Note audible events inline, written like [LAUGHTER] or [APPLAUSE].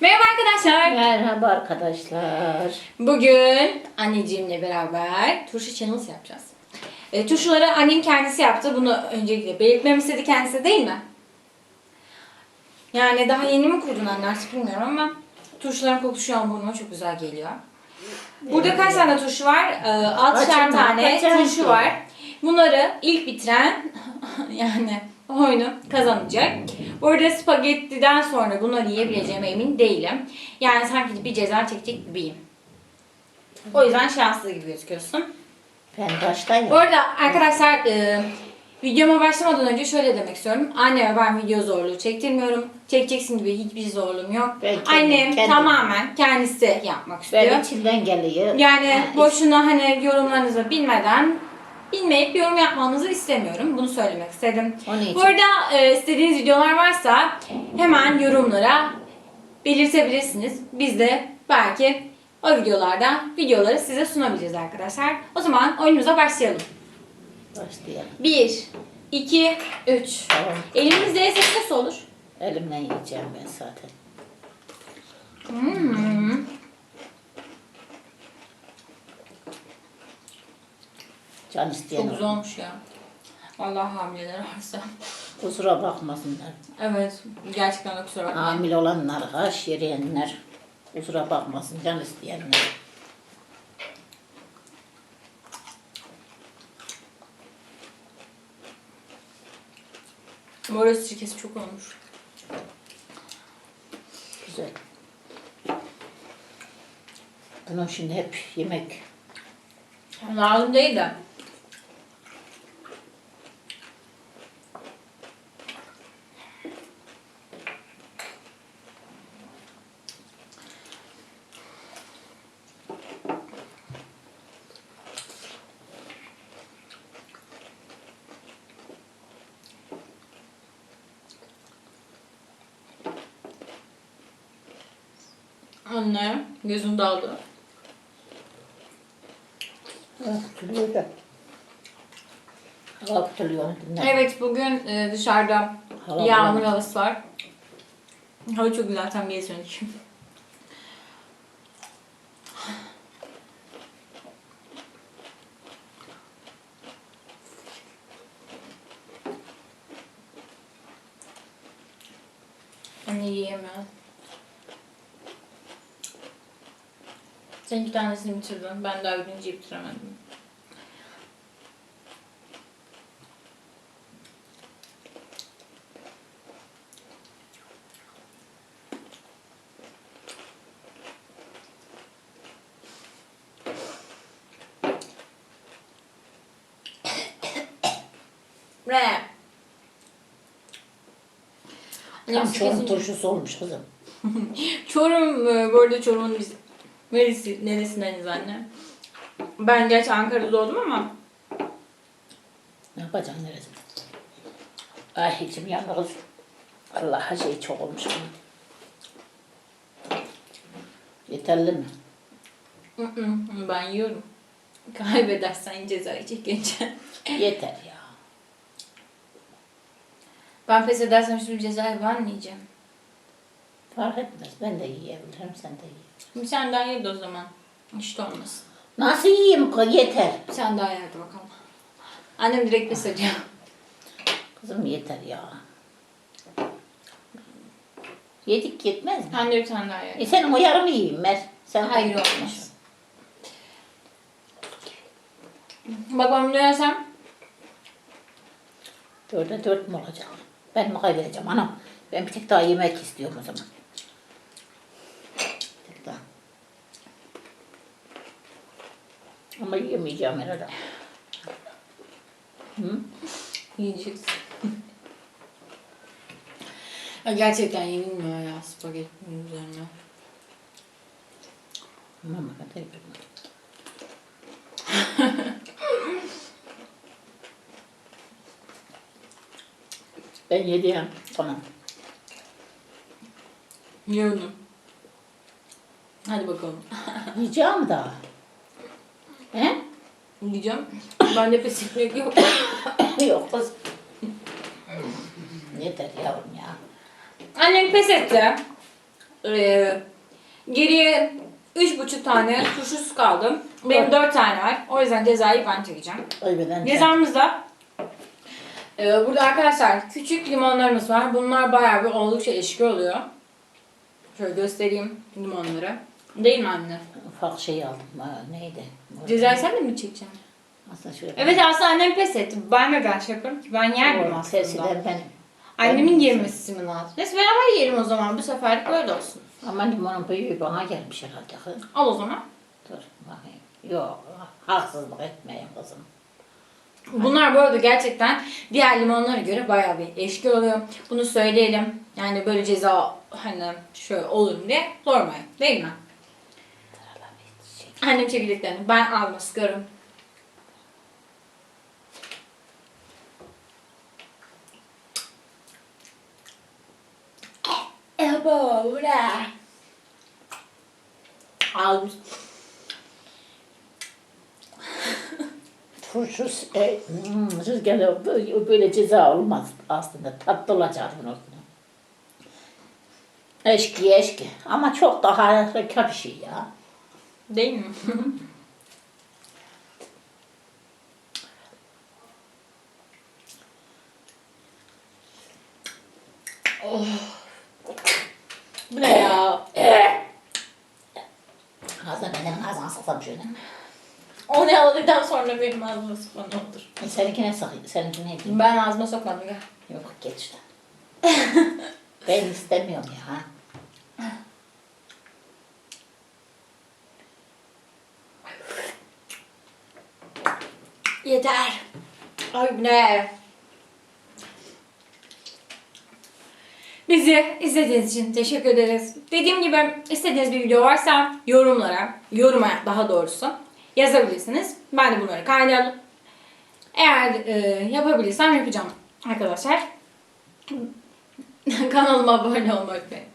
Merhaba arkadaşlar. Merhaba arkadaşlar. Bugün anneciğimle beraber turşu channels yapacağız. E, turşuları annem kendisi yaptı. Bunu öncelikle belirtmem istedi kendisi değil mi? Yani daha yeni mi kurdun anne artık bilmiyorum ama turşuların kokusu şu an burnuma çok güzel geliyor. Burada kaç tane turşu var? E, altışar Kaç tane turşu? var. Bunları ilk bitiren [LAUGHS] yani oyunu kazanacak. Bu arada spagettiden sonra bunları yiyebileceğime emin değilim. Yani sanki bir ceza çekecek gibiyim. O yüzden şanslı gibi gözüküyorsun. Ben baştayım. Bu arada arkadaşlar e, videoma başlamadan önce şöyle demek istiyorum. Anneme ben video zorluğu çektirmiyorum. Çekeceksin gibi hiçbir zorluğum yok. Ben kendim- Annem kendim. tamamen kendisi yapmak istiyor. Ben içimden geliyor. Yani Ha, boşuna hani yorumlarınızı bilmeden bilmeyip yorum yapmanızı istemiyorum. Bunu söylemek istedim. Onun için. Bu arada e, istediğiniz videolar varsa hemen yorumlara belirtebilirsiniz. Biz de belki o videolarda videoları size sunabiliriz arkadaşlar. O zaman oyunumuza başlayalım. Başlayalım. 1, 2, 3. Tamam. Elimizde yesek nasıl olur? Elimden yiyeceğim ben zaten. Hmm. Can isteyen Çok güzel olmuş ya. Allah hamileler varsa. kusura bakmasınlar. Evet, gerçekten de kusura bakmayın. Hamile olanlar, kaş yeriyenler kusura bakmasın can isteyenler. Arada sirkesi çok olmuş. Güzel. Bunun şimdi hep yemek. Lazım değil de. Anne, gözüm daldı. Tutuluyor da. Hava tutuluyor. Evet bugün e, dışarıda Hava yağmur bulanık. havası var. Hava çok güzel tam geri dönük. Anne yiyemem. Sen iki tanesini bitirdin. Ben daha birinciyi bitiremedim. Re. Tam çorum turşusu olmuş kızım. [LAUGHS] Çorum e, bu arada Çorum'un biz neresi, neresindeniz anne? Ben gerçi Ankara'da doğdum ama Ne yapacaksın neresi? Ay içim yandı kız. Allah her şey çok olmuş bunun. Yeterli mi? ben yiyorum. Kaybedersen cezayı çekince. Yeter ya. Ben pes edersem şimdi cezayı ben mi yiyeceğim? Fark etmez. Ben de yiyebilirim, sen de. Bir sen daha yedi o zaman. İşte olmasın. Nasıl yiyeyim kız? Yeter. Bir sen daha yerdi bakalım. Annem direkt ediyor. Kızım yeter ya. Yedik yetmez mi? Anne bir tane daha yer. E senin o yarımı yiyeyim Mer. Sen Hayır olmaz. Ben bunu yersem Dörde dört mü olacak? Ben mi kaybedeceğim anam? Ben bir tek daha yemek istiyorum o zaman. Bir tek daha. Ama yemeyeceğim herhalde. Hı? Yiyeceksin. [LAUGHS] ya gerçekten yenilmiyor ya spagettinin üzerine. Mama kadar yapayım. [LAUGHS] Ben yediğim tamam. Yiyorum. Hadi bakalım. [LAUGHS] Yiyeceğim daha. He? Yiyeceğim. [COUGHS] Ben de pes etmek yok. [COUGHS] Yok kız. Yeter yavrum ya. Annem pes etti. Ee, geriye üç buçuk tane turşusu kaldı. Benim dört tane var. O yüzden cezayı ben çekeceğim. Kaybeden Cezamızda e, burada arkadaşlar küçük limonlarımız var. Bunlar bayağı bir oldukça eşki oluyor. Şöyle göstereyim limonları. Değil mi anne? ufak şey aldım. Ha, neydi? Cezayı sen de mi çekeceksin? Aslında şöyle. Evet aslında annem pes etti. Ben neden şey yapıyorum ki? Ben yerdim O aslında. Sesiler benim. Annemin yemesi mi lazım? Neyse beraber yiyelim o zaman. Bu seferlik böyle olsun. Ama limonun büyüğü bana gelmiş herhalde. kız. Al o zaman. Dur bakayım. Yok haksızlık etmeyin kızım. Bunlar bu arada gerçekten diğer limonlara göre bayağı bir eşki oluyor. Bunu söyleyelim. Yani böyle ceza hani şöyle olur diye sormayın. Değil mi? Annem çekirdeklerini ben alma sıkarım. Ebo, ura. Aldım. Turşu e, hmm, rüzgarı böyle, böyle ceza olmaz aslında. Tatlı olacak bunun. Eşki eşki. Ama çok daha harika bir şey ya. Değil mi? [LAUGHS] oh. Bu ne ya? Ağzına benim ağzına sıksam şöyle. Onu yaladıktan sonra benim ağzıma sıkma ne olur. E, Seninkine sıkayım. Seninkine. Ben ağzıma sokmadım ya. Yok geç işte. ben istemiyorum ya. Yeter. Ay ne? Bizi izlediğiniz için teşekkür ederiz. Dediğim gibi istediğiniz bir video varsa yorumlara, yoruma daha doğrusu yazabilirsiniz. Ben de bunları alıp eğer e, yapabilirsem yapacağım arkadaşlar. [LAUGHS] Kanalıma abone olmayı unutmayın.